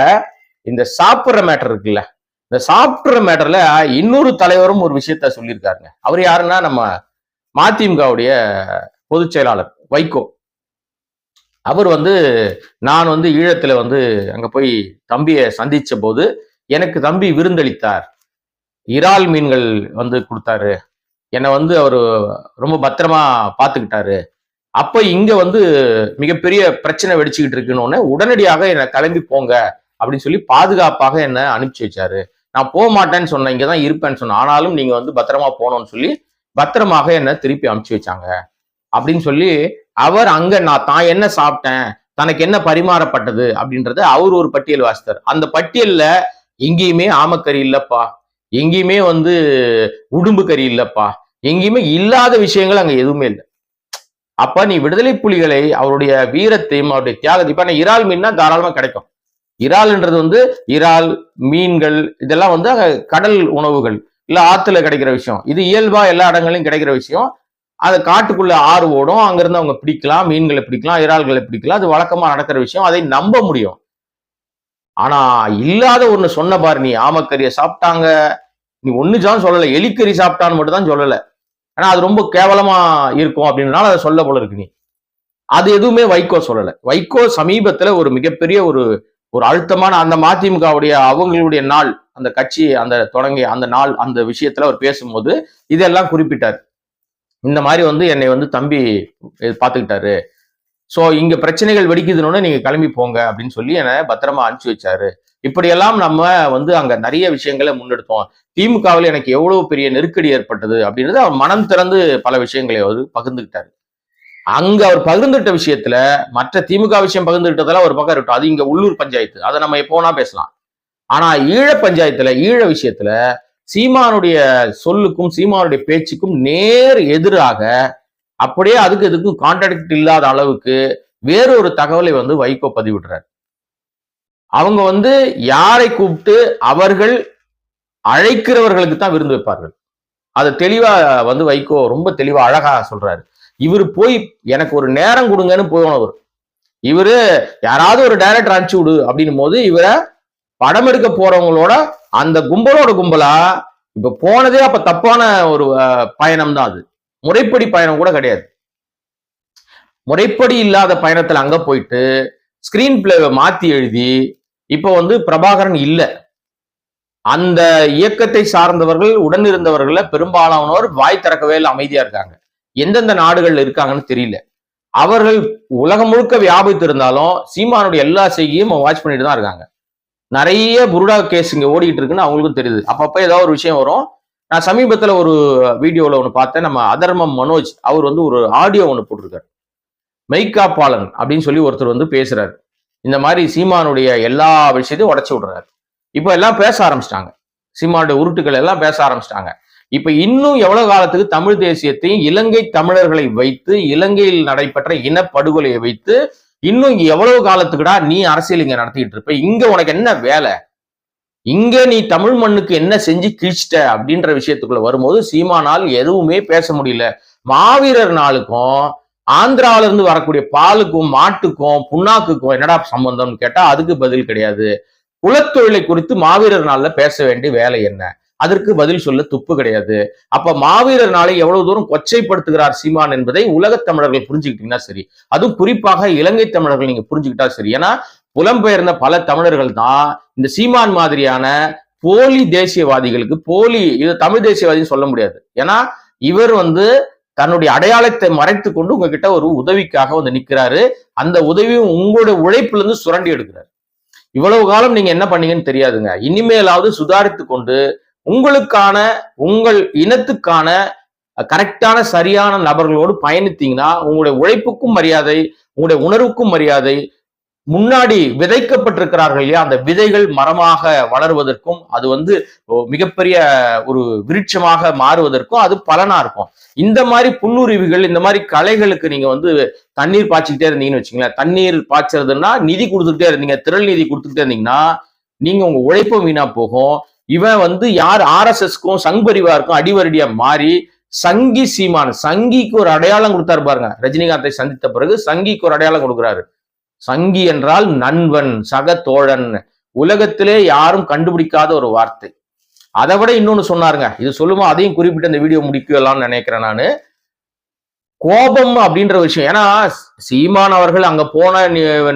இந்த சாப்பிட்ற மேட்டர் இருக்குல்ல. இந்த சாப்பிட்ற மேட்டர்ல இன்னொரு தலைவரும் ஒரு விஷயத்த சொல்லியிருக்காருங்க. அவர் யாருன்னா நம்ம மதிமுகவுடைய பொதுச் செயலாளர் வைகோ. அவர் வந்து நான் வந்து ஈழத்துல வந்து அங்க போய் தம்பியை சந்திச்ச போது எனக்கு தம்பி விருந்தளித்தார். இறால் மீன்கள் வந்து கொடுத்தாரு. என்னை வந்து அவர் ரொம்ப பத்திரமா பார்த்துக்கிட்டாரு. அப்போ இங்க வந்து மிகப்பெரிய பிரச்சனை வெடிச்சுக்கிட்டு இருக்குன்னு உடனடியாக என்னை கிளம்பி போங்க. அப்படின்னு சொல்லி பாதுகாப்பாக என்ன அனுப்பிச்சு வச்சாரு. நான் போக மாட்டேன்னு சொன்னேன் இங்க தான் இருப்பேன்னு சொன்னேன். ஆனாலும் நீங்க வந்து பத்திரமா போகணும்னு சொல்லி பத்திரமாக என்ன திருப்பி அனுப்பிச்சு வச்சாங்க. அப்படின்னு சொல்லி அவர் அங்க நான் தான் என்ன சாப்பிட்டேன் தனக்கு என்ன பரிமாறப்பட்டது அப்படின்றத அவர் ஒரு பட்டியல் வாசித்தார். அந்த பட்டியல்ல எங்கேயுமே ஆமக்கறி இல்லப்பா. எங்கேயுமே வந்து உடும்பு கறி இல்லப்பா. எங்கேயுமே இல்லாத விஷயங்கள் அங்க எதுவுமே இல்லை. அப்ப நீ விடுதலை புலிகளை அவருடைய வீரத்தையும் அவருடைய தியாகத்தையும் இப்ப நான் இறால் மீன்னா தாராளமா கிடைக்கும். இறால்ன்றது வந்து இறால் மீன்கள் இதெல்லாம் வந்து கடல் உணவுகள். இல்ல ஆத்துல கிடைக்கிற விஷயம். இது இயல்பா எல்லா இடங்களையும் கிடைக்கிற விஷயம். அது காட்டுக்குள்ள ஆறு ஓடும். அங்கிருந்து அவங்க பிடிக்கலாம் மீன்களை பிடிக்கலாம் இறால்களை பிடிக்கலாம். அது வழக்கமா நடக்கிற விஷயம். அதை நம்ப முடியும். ஆனா இல்லாத ஒண்ணு சொன்ன பாரு நீ. ஆமக்கறியை சாப்பிட்டாங்க. நீ ஒண்ணுதான் சொல்லல. எலிக்கறி சாப்பிட்டான்னு மட்டும் தான் சொல்லல. ஆனா அது ரொம்ப கேவலமா இருக்கும் அப்படின்றனால அதை சொல்ல போல இருக்கு நீ. அது எதுவுமே வைகோ சொல்லலை. வைகோ சமீபத்துல ஒரு மிகப்பெரிய ஒரு ஒரு அழுத்தமான அந்த மதிமுகவுடைய அவங்களுடைய நாள் அந்த கட்சி அந்த தொடங்கிய அந்த நாள் அந்த விஷயத்துல அவர் பேசும்போது இதெல்லாம் குறிப்பிட்டார். இந்த மாதிரி வந்து என்னை வந்து தம்பி பார்த்துக்கிட்டாரு. ஸோ இங்க பிரச்சனைகள் வெடிக்குதுன்னு நீங்க கிளம்பி போங்க அப்படின்னு சொல்லி என்னை பத்திரமா அனுப்பிச்சு வச்சாரு. இப்படியெல்லாம் நம்ம வந்து அங்க நிறைய விஷயங்களை முன்னெடுத்தோம். திமுகவில் எனக்கு எவ்வளவு பெரிய நெருக்கடி ஏற்பட்டது அப்படின்றது அவர் மனம் திறந்து பல விஷயங்களை அவர் பகிர்ந்துக்கிட்டாரு. அங்க அவர் பகிர்ந்துட்ட விஷயத்துல மற்ற திமுக விஷயம் பகிர்ந்துட்டதெல்லாம் ஒரு பக்கம் இருக்கட்டும். அது இங்க உள்ளூர் பஞ்சாயத்து. அதை நம்ம எப்போனா பேசலாம். ஆனா ஈழ பஞ்சாயத்துல ஈழ விஷயத்துல சீமானுடைய சொல்லுக்கும் சீமானுடைய பேச்சுக்கும் நேர் எதிராக அப்படியே அதுக்கு இதுக்கும் கான்ட்ராக்ட் இல்லாத அளவுக்கு வேறொரு தகவலை வந்து வைகோ பதிவிடுறார். அவங்க வந்து யாரை கூப்பிட்டு அவர்கள் அழைக்கிறவர்களுக்கு தான் விருந்து வைப்பார்கள். அதை தெளிவா வந்து வைகோ ரொம்ப தெளிவா அழகா சொல்றாரு. இவர் போய் எனக்கு ஒரு நேரம் கொடுங்கன்னு போனவர் இவரு யாராவது ஒரு டைரக்டர் அனுப்பிச்சு விடு அப்படின்னும் போது இவரை படம் எடுக்க போறவங்களோட அந்த கும்பலோட கும்பலா இப்ப போனதே அப்ப தப்பான ஒரு பயணம் தான் அது. முறைப்படி பயணம் கூட கிடையாது. முறைப்படி இல்லாத பயணத்துல அங்க போயிட்டு ஸ்கிரீன் பிளேவை மாத்தி எழுதி இப்போ வந்து பிரபாகரன் இல்ல. அந்த இயக்கத்தை சார்ந்தவர்கள் உடன் இருந்தவர்கள பெரும்பாலானோர் வாய் திறக்கவே இல்லை அமைதியா இருக்காங்க. எந்தெந்த நாடுகள்ல இருக்காங்கன்னு தெரியல. அவர்கள் உலகம் முழுக்க வியாபித்து இருந்தாலும் சீமானுடைய எல்லா செய்தியும் வாட்ச் பண்ணிட்டு தான் இருக்காங்க. நிறைய புருடா கேஸ் இங்க ஓடிக்கிட்டு இருக்குன்னு அவங்களுக்கும் தெரியுது. அப்பப்ப ஏதாவது ஒரு விஷயம் வரும். நான் சமீபத்துல ஒரு வீடியோவில் ஒன்று பார்த்தேன். நம்ம அதர்மம் மனோஜ் அவர் வந்து ஒரு ஆடியோ ஒன்று போட்டிருக்காரு. மெய்காப்பாளன் பாலன் அப்படின்னு சொல்லி ஒருத்தர் வந்து பேசுறாரு. இந்த மாதிரி சீமானுடைய எல்லா விஷயத்தையும் உடச்சி விடுறாரு. இப்போ எல்லாம் பேச ஆரம்பிச்சிட்டாங்க. சீமானுடைய உருட்டுகள் எல்லாம் பேச ஆரம்பிச்சிட்டாங்க. இப்ப இன்னும் எவ்வளவு காலத்துக்கு தமிழ் தேசியத்தையும் இலங்கை தமிழர்களை வைத்து இலங்கையில் நடைபெற்ற இனப்படுகொலையை வைத்து இன்னும் எவ்வளவு காலத்துக்குடா நீ அரசியல் இங்க நடத்திட்டு இருப்ப? இங்க உனக்கு என்ன வேலை? இங்க நீ தமிழ் மண்ணுக்கு என்ன செஞ்சு கிழிச்சிட்ட அப்படின்ற விஷயத்துக்குள்ள வரும்போது சீமானால் எதுவுமே பேச முடியல. மாவீரர் நாளுக்கும் ஆந்திராவில இருந்து வரக்கூடிய பாலுக்கும் மாட்டுக்கும் புண்ணாக்குக்கும் என்னடா சம்பந்தம்னு கேட்டா அதுக்கு பதில் கிடையாது. குலத்தொழிலை குறித்து மாவீரர் நாள்ல பேச வேண்டிய வேலை என்ன? அதற்கு பதில் சொல்ல துப்பு கிடையாது. அப்ப மாவீரர் நாளை எவ்வளவு தூரம் கொச்சைப்படுத்துகிறார் சீமான் என்பதை உலக தமிழர்கள் புரிஞ்சுக்கிட்டீங்கன்னா சரி. அதுவும் குறிப்பாக இலங்கை தமிழர்கள் நீங்க புரிஞ்சுக்கிட்டா சரி. ஏன்னா புலம்பெயர்ந்த பல தமிழர்கள் தான் இந்த சீமான் மாதிரியான போலி தேசியவாதிகளுக்கு போலி இது தமிழ் தேசியவாதின்னு சொல்ல முடியாது. ஏன்னா இவர் வந்து தன்னுடைய அடையாளத்தை மறைத்து கொண்டு உங்ககிட்ட ஒரு உதவிக்காக வந்து நிக்கிறாரு. அந்த உதவியும் உங்களுடைய உழைப்புல இருந்து சுரண்டி எடுக்கிறார். இவ்வளவு காலம் நீங்க என்ன பண்ணீங்கன்னு தெரியாதுங்க. இனிமேலாவது சுதாரித்து கொண்டு உங்களுக்கான உங்கள் இனத்துக்கான கரெக்டான சரியான நபர்களோடு பயணித்தீங்கன்னா உங்களுடைய உழைப்புக்கும் மரியாதை உங்களுடைய உணர்வுக்கும் மரியாதை முன்னாடி விதைக்கப்பட்டிருக்கிறார்கள் இல்லையா அந்த விதைகள் மரமாக வளருவதற்கும் அது வந்து மிகப்பெரிய ஒரு விருட்சமாக மாறுவதற்கும் அது பலனா இருக்கும். இந்த மாதிரி புல்லுருவிகள் இந்த மாதிரி கலைகளுக்கு நீங்க வந்து தண்ணீர் பாய்ச்சிக்கிட்டே இருந்தீங்கன்னு வச்சுங்களேன் தண்ணீர் பாய்ச்சறதுன்னா நிதி கொடுத்துக்கிட்டே இருந்தீங்க திரள் நிதி கொடுத்துக்கிட்டே இருந்தீங்கன்னா நீங்க உங்க உழைப்பும் வீணா போகும். இவன் வந்து யார் ஆர்எஸ்எஸ்க்கும் சங் பரிவாருக்கும் அடிவரடியா மாறி சங்கி சீமான் சங்கிக்கு ஒரு அடையாளம் கொடுத்தாரு பாருங்க. ரஜினிகாந்தை சந்தித்த பிறகு சங்கிக்கு ஒரு அடையாளம் கொடுக்குறாரு. சங்கி என்றால் நண்பன் சக தோழன். உலகத்திலே யாரும் கண்டுபிடிக்காத ஒரு வார்த்தை. அதை விட இன்னொன்னு சொன்னாருங்க. இது சொல்லுமா? அதையும் குறிப்பிட்டு இந்த வீடியோ முடிக்கலாம்னு நினைக்கிறேன் நான். கோபம் அப்படின்ற விஷயம். ஏன்னா சீமான் அவர்கள் அங்க போன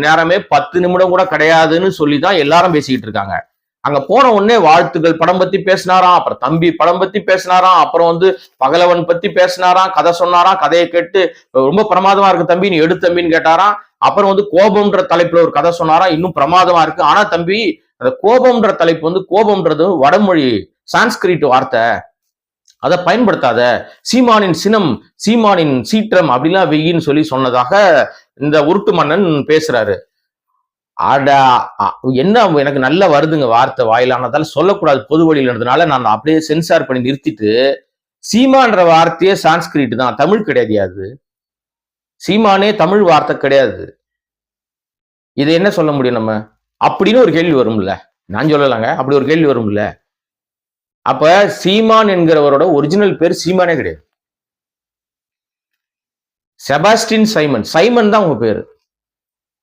நேரமே பத்து நிமிடம் கூட கிடையாதுன்னு சொல்லி தான் எல்லாரும் பேசிக்கிட்டு இருக்காங்க. அங்க போன உடனே வாழ்த்துக்கள் படம் பத்தி பேசினாராம் அப்புறம் தம்பி படம் பத்தி பேசினாராம் அப்புறம் வந்து பகலவன் பத்தி பேசினாராம் கதை சொன்னாராம் கதையை கேட்டு ரொம்ப பிரமாதமா இருக்கு தம்பி நீ எடு தம்பின்னு கேட்டாராம் அப்புறம் வந்து கோபம்ன்ற தலைப்புல ஒரு கதை சொன்னாராம் இன்னும் பிரமாதமா இருக்கு. ஆனா தம்பி அந்த கோபம்ன்ற தலைப்பு வந்து கோபம்ன்றது வடமொழி சான்ஸ்கிரிட் வார்த்தை. அதை பயன்படுத்தாத. சீமானின் சினம் சீமானின் சீற்றம் அப்படிலாம் வெயின்னு சொல்லி சொன்னதாக இந்த உருட்டு மன்னன் பேசுறாரு. அடா என்ன எனக்கு நல்ல வருதுங்க வார்த்தை வாயிலானதால சொல்லக்கூடாது பொது வழியிலன்றதுனால நான் அப்படியே சென்சார் பண்ணி நிறுத்திட்டு சீமான்ற வார்த்தையே சான்ஸ்கிரிட் தான் தமிழ் கிடையாது அது. சீமானே தமிழ் வார்த்தை கிடையாது. இதை என்ன சொல்ல முடியும் நம்ம? அப்படின்னு ஒரு கேள்வி வரும்ல. நான் சொல்லலாங்க அப்படி ஒரு கேள்வி வரும்ல. அப்ப சீமான் என்கிறவரோட ஒரிஜினல் பேர் சீமானே கிடையாது. செபாஸ்டின் சைமன் சைமன் தான் உங்க பேரு.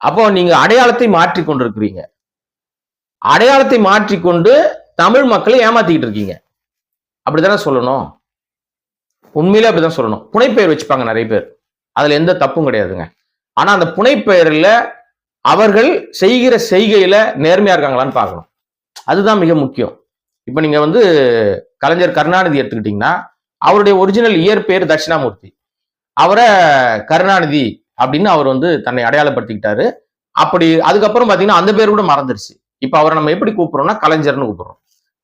அப்போ நீங்க அடையாளத்தை மாற்றி கொண்டிருக்கிறீங்க. அடையாளத்தை மாற்றிக்கொண்டு தமிழ் மக்களை ஏமாத்திக்கிட்டு இருக்கீங்க. அப்படித்தானே சொல்லணும்? உண்மையிலே அப்படிதான் சொல்லணும். புனைப்பெயர் வச்சுப்பாங்க நிறைய பேர். அதுல எந்த தப்பும் கிடையாதுங்க. ஆனா அந்த புனைப்பெயர்ல அவர்கள் செய்கிற செய்கையில நேர்மையா இருக்காங்களான்னு பார்க்கணும். அதுதான் மிக முக்கியம். இப்ப நீங்க வந்து கலைஞர் கருணாநிதி எடுத்துக்கிட்டீங்கன்னா அவருடைய ஒரிஜினல் இயற்பெயர் தட்சிணாமூர்த்தி. அவரை கருணாநிதி அப்படின்னு அவர் வந்து தன்னை அடையாளப்படுத்திக்கிட்டாரு. அப்படி அதுக்கப்புறம் பார்த்தீங்கன்னா அந்த பேர் கூட மறந்துருச்சு. இப்போ அவரை நம்ம எப்படி கூப்பிடுறோம்னா கலைஞர்னு கூப்பிடுறோம்.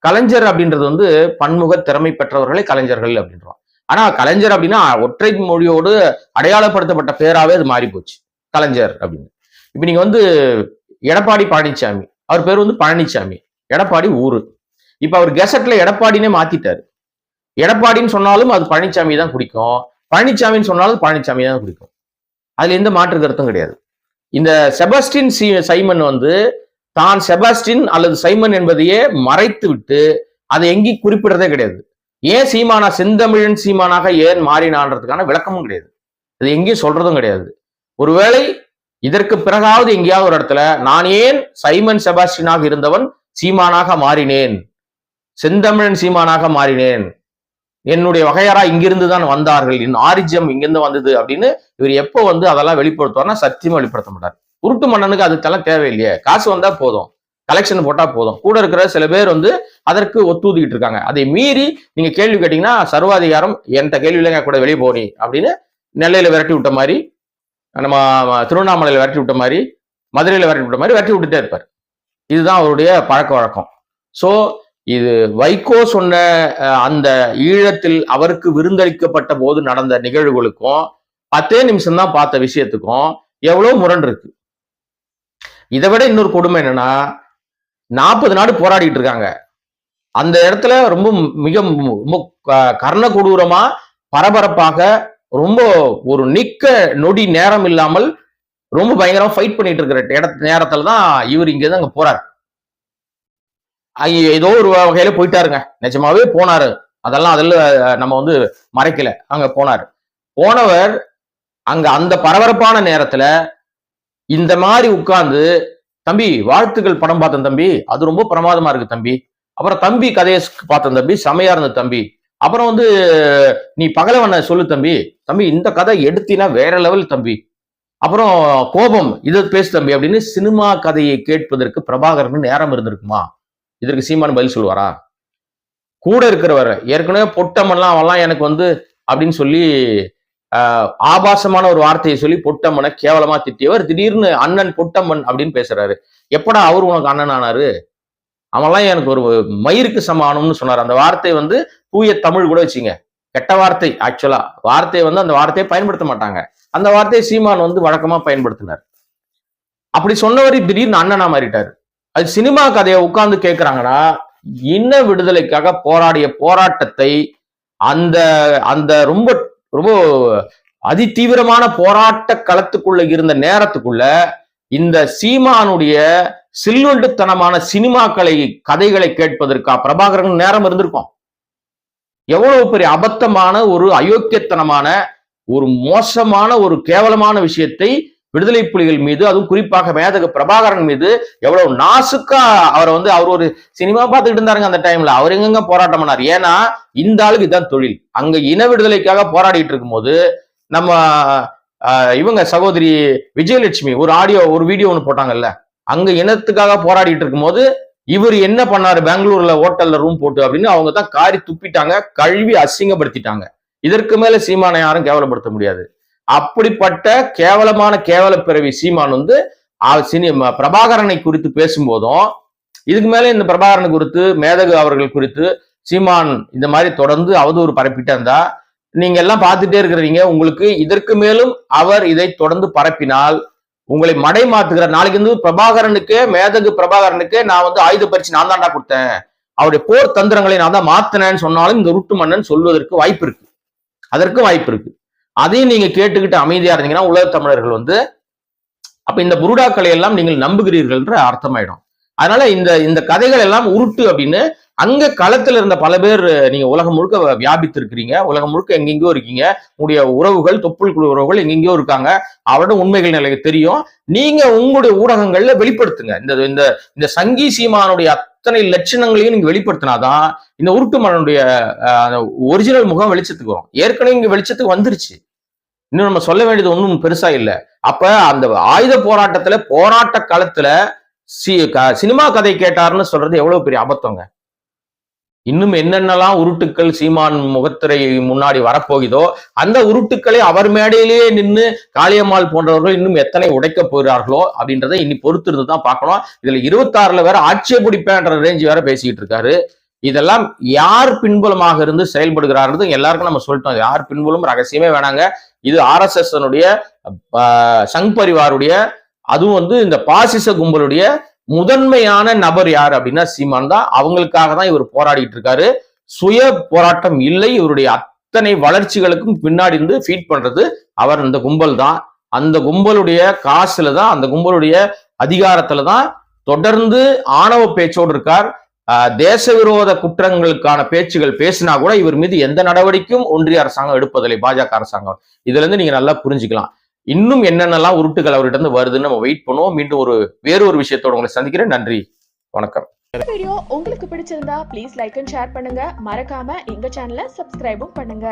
கலைஞர் அப்படின்றது வந்து பன்முக திறமை பெற்றவர்களை கலைஞர்கள் அப்படின்றோம். ஆனா கலைஞர் அப்படின்னா ஒற்றை மொழியோடு அடையாளப்படுத்தப்பட்ட பேராவே அது மாறி போச்சு கலைஞர் அப்படின்னு. இப்போ நீங்க வந்து எடப்பாடி பழனிசாமி அவர் பேர் வந்து பழனிசாமி எடப்பாடி ஊரு. இப்ப அவர் கெசட்ல எடப்பாடினே மாத்திட்டாரு. எடப்பாடின்னு சொன்னாலும் அது பழனிசாமி தான் குடிக்கும் பழனிசாமின்னு சொன்னாலும் பழனிசாமி தான் குடிக்கும் அதுல எந்த மாற்று கருத்தும் கிடையாது. இந்த செபாஸ்டின் சி சைமன் வந்து தான் செபாஸ்டின் அல்லது சைமன் என்பதையே மறைத்து விட்டு அதை எங்கேயும் குறிப்பிடுறதே கிடையாது. ஏன் சீமானா செந்தமிழன் சீமானாக ஏன் மாறினான்றதுக்கான விளக்கமும் கிடையாது. அது எங்கேயும் சொல்றதும் கிடையாது. ஒருவேளை இதற்கு பிறகாவது எங்கேயாவது ஒரு இடத்துல நான் ஏன் சைமன் செபாஸ்டினாக இருந்தவன் சீமானாக மாறினேன்? செந்தமிழன் சீமானாக மாறினேன். என்னுடைய வகையாரா இங்கிருந்து தான் வந்தார்கள் என் ஆரிஜம் இங்கிருந்து வந்தது அப்படின்னு இவர் எப்போ வந்து அதெல்லாம் வெளிப்படுத்துவார்னா சத்தியமா வெளிப்படுத்த மாட்டார். உருட்டு மன்னனுக்கு அதுக்கெல்லாம் தேவையில்லையே. காசு வந்தா போதும். கலெக்ஷன் போட்டா போதும். கூட இருக்கிற சில பேர் வந்து அதற்கு ஒத்துதிக்கிட்டு இருக்காங்க. அதை மீறி நீங்க கேள்வி கேட்டீங்கன்னா சர்வாதிகாரம் என்கிட்ட கேள்வி இல்லைங்க கூட வெளியே போனி அப்படின்னு நெல்லையில விரட்டி விட்ட மாதிரி நம்ம திருவண்ணாமலையில் விரட்டி விட்ட மாதிரி மதுரையில் விரட்டி விட்ட மாதிரி விரட்டி விட்டுட்டே இருப்பார். இதுதான் அவருடைய பழக்க வழக்கம். ஸோ இது வைகோ சொன்ன அந்த ஈழத்தில் அவருக்கு விருந்தளிக்கப்பட்ட போது நடந்த நிகழ்வுகளுக்கும் பத்தே நிமிஷம் தான் பார்த்த விஷயத்துக்கும் எவ்வளவு முரண் இருக்கு. இதை விட இன்னொரு கொடுமை என்னன்னா நாற்பது நாடு போராடிட்டு இருக்காங்க. அந்த இடத்துல ரொம்ப மிக ரொம்ப க- கர்ண கொடூரமா பரபரப்பாக ரொம்ப ஒரு நிக்க நொடி நேரம் இல்லாமல் ரொம்ப பயங்கரமா ஃபைட் பண்ணிட்டு இருக்கிற இடத்து நேரத்துல தான் இவர் இங்க இருந்து அங்க போறாரு. ஏதோ ஒரு வகையில போயிட்டாருங்க. நிஜமாவே போனாரு. அதெல்லாம் அதில் நம்ம வந்து மறைக்கல. அங்க போனாரு. போனவர் அங்க அந்த பரபரப்பான நேரத்துல இந்த மாதிரி உட்கார்ந்து தம்பி வாழ்த்துக்கள் படம் பார்த்தேன் தம்பி. அது ரொம்ப பிரமாதமா இருக்கு தம்பி. அப்புறம் தம்பி கதையை பார்த்தேன் தம்பி. செமையா இருந்த தம்பி. அப்புறம் வந்து நீ பகலவனை சொல்லு தம்பி. தம்பி இந்த கதை எடுத்தினா வேற லெவல் தம்பி. அப்புறம் கோபம் இதை பேசு தம்பி அப்படின்னு சினிமா கதையை கேட்பதற்கு பிரபாகரனுக்கு நேரம் இருந்திருக்குமா? இதற்கு சீமான் பதில் சொல்லுவாரா? கூட இருக்கிறவர் ஏற்கனவே பொட்டம்மன்லாம் அவன்லாம் எனக்கு வந்து அப்படின்னு சொல்லி ஆஹ், ஆபாசமான ஒரு வார்த்தையை சொல்லி பொட்டம்மனை கேவலமா திட்டியவர். திடீர்னு அண்ணன் பொட்டம்மன் அப்படின்னு பேசுறாரு. எப்படா அவர் உனக்கு அண்ணன் ஆனாரு? அவன்லாம் எனக்கு ஒரு மயிருக்கு சமானம்னு சொன்னார். அந்த வார்த்தை வந்து தூய தமிழ் கூட வச்சுங்க. கெட்ட வார்த்தை ஆக்சுவலா வார்த்தையை வந்து அந்த வார்த்தையை பயன்படுத்த மாட்டாங்க. அந்த வார்த்தையை சீமான் வந்து வழக்கமா பயன்படுத்தினார். அப்படி சொன்னவர் திடீர்னு அண்ணனா மாறிட்டாரு. அது சினிமா கதையை உட்கார்ந்து கேட்கிறாங்கன்னா இன்ன விடுதலைக்காக போராடிய போராட்டத்தை அந்த அந்த ரொம்ப ரொம்ப அதிதீவிரமான போராட்ட களத்துக்குள்ள இருந்த நேரத்துக்குள்ள இந்த சீமானுடைய சில்வண்டுத்தனமான சினிமாக்களை கதைகளை கேட்பதற்கா பிரபாகரன் நேரம் இருந்திருக்கும். எவ்வளவு பெரிய அபத்தமான ஒரு அயோக்கியத்தனமான ஒரு மோசமான ஒரு கேவலமான விஷயத்தை விடுதலை புலிகள் மீது அதுவும் குறிப்பாக மேதக பிரபாகரன் மீது எவ்வளவு நாசுக்கா அவரை வந்து அவர் ஒரு சினிமா பார்த்துக்கிட்டு இருந்தாருங்க அந்த டைம்ல அவர் எங்கெங்க போராட்டம் பண்ணார்? ஏன்னா இந்த ஆளுக்கு இதுதான் தொழில். அங்க இன விடுதலைக்காக போராடிட்டு இருக்கும்போது நம்ம இவங்க சகோதரி விஜயலட்சுமி ஒரு ஆடியோ ஒரு வீடியோ ஒன்று போட்டாங்கல்ல. அங்க இனத்துக்காக போராடிட்டு இருக்கும்போது இவர் என்ன பண்ணாரு? பெங்களூர்ல ஹோட்டல்ல ரூம் போட்டு அப்படின்னு அவங்க தான் காரி துப்பிட்டாங்க கழுவி அசிங்கப்படுத்திட்டாங்க. இதற்கு மேல சீமானை யாரும் கேவலப்படுத்த முடியாது. அப்படிப்பட்ட கேவலமான கேவல பிறவி சீமான் வந்து ஆ- சினி ம- பிரபாகரனை குறித்து பேசும்போதும் இதுக்கு மேலே இந்த பிரபாகரன் குறித்து மேதகு அவர்கள் குறித்து சீமான் இந்த மாதிரி தொடர்ந்து அவதூறு பரப்பிட்டே இருந்தா நீங்க எல்லாம் பார்த்துட்டே இருக்கிறீங்க. உங்களுக்கு இதற்கு மேலும் அவர் இதை தொடர்ந்து பரப்பினால் உங்களை மடை மாத்துகிற நாளைக்கு வந்து பிரபாகரனுக்கே மேதகு பிரபாகரனுக்கே நான் வந்து ஆயுத பயிற்சி நான் தான்டா கொடுத்தேன். அவருடைய போர் தந்திரங்களை நான் தான் மாத்தினேன்னு சொன்னாலும் இந்த ருட்டு மன்னன் சொல்வதற்கு வாய்ப்பு இருக்கு. அதற்கும் வாய்ப்பு இருக்கு. அதையும் நீங்க கேட்டுக்கிட்டு அமைதியா இருந்தீங்கன்னா உலக தமிழர்கள் வந்து அப்ப இந்த புருடாக்களை எல்லாம் நீங்கள் நம்புகிறீர்கள்ன்ற அர்த்தமாயிடும். அதனால இந்த இந்த கதைகள் எல்லாம் உருட்டு அப்படின்னு அங்க களத்துல இருந்த பல பேர் நீங்க உலகம் முழுக்க வியாபித்து இருக்கிறீங்க உலகம் முழுக்க எங்கெங்கயோ இருக்கீங்க. உங்களுடைய உறவுகள் தொப்புள் குழு உறவுகள் எங்கெங்கயோ இருக்காங்க. அவரோட உண்மைகள் நிலைக்கு தெரியும். நீங்க உங்களுடைய ஊடகங்கள்ல வெளிப்படுத்துங்க. இந்த இந்த இந்த சங்கி சீமானுடைய அத்தனை லட்சணங்களையும் நீங்க வெளிப்படுத்தினாதான் இந்த உருட்டு மன்னனுடைய ஒரிஜினல் முகம் வெளிச்சத்துக்கு வரும். ஏற்கனவே இங்க வெளிச்சத்துக்கு வந்துருச்சு. இன்னும் நம்ம சொல்ல வேண்டியது ஒன்றும் பெருசா இல்லை. அப்ப அந்த ஆயுத போராட்டத்துல போராட்ட காலத்துல சி சினிமா கதை கேட்டாருன்னு சொல்றது எவ்வளவு பெரிய அபத்தங்க. இன்னும் என்னென்னலாம் உருட்டுக்கள் சீமான் முகத்திரை முன்னாடி வரப்போகுதோ அந்த உருட்டுக்களை அவர் மேடையிலேயே நின்று காளியம்மாள் போன்றவர்கள் இன்னும் எத்தனை உடைக்க போகிறார்களோ அப்படின்றத இனி பொறுத்து இருந்து தான் பார்க்கணும். இதுல இருபத்தாறுல வேற ஆட்சியை பிடிப்பேன்ற ரேஞ்சு வேற பேசிக்கிட்டு இருக்காரு. இதெல்லாம் யார் பின்புலமாக இருந்து செயல்படுகிறார்கள் எல்லாருக்கும் நம்ம சொல்லிட்டோம். யார் பின்புலம் ரகசியமே வேணாங்க. இது ஆர்எஸ்எஸ் சங் பரிவாருடைய அதுவும் வந்து இந்த பாசிச கும்பலுடைய முதன்மையான நபர் யார் அப்படின்னா சீமான் தான். அவங்களுக்காக தான் இவர் போராடிட்டு இருக்காரு. சுய போராட்டம் இல்லை. இவருடைய அத்தனை வளர்ச்சிகளுக்கும் பின்னாடி இருந்து ஃபீட் பண்றது அவர் இந்த கும்பல் தான். அந்த கும்பலுடைய காசுல தான் அந்த கும்பலுடைய அதிகாரத்துல தான் தொடர்ந்து ஆணவ பேச்சோடு இருக்கார். தேச விரோத குற்றங்களுக்கான பேச்சுகள் பேசினா கூட இவர் மீது எந்த நடவடிக்கையும் ஒன்றிய அரசாங்கம் எடுப்பதில்லை. பாஜக அரசாங்கம். இதுல இருந்து நீங்க நல்லா புரிஞ்சுக்கலாம். இன்னும் என்னென்னலாம் உருட்டுகள் அவர்கிட்ட இருந்து வருதுன்னு நம்ம வெயிட் பண்ணுவோம். மீண்டும் ஒரு வேறொரு விஷயத்தோட உங்களை சந்திக்கிறேன். நன்றி. வணக்கம். வீடியோ உங்களுக்கு பிடிச்சிருந்தா ப்ளீஸ் லைக் அண்ட் ஷேர் பண்ணுங்க. மறக்காம எங்க சேனலை சப்ஸ்கிரைபும் பண்ணுங்க.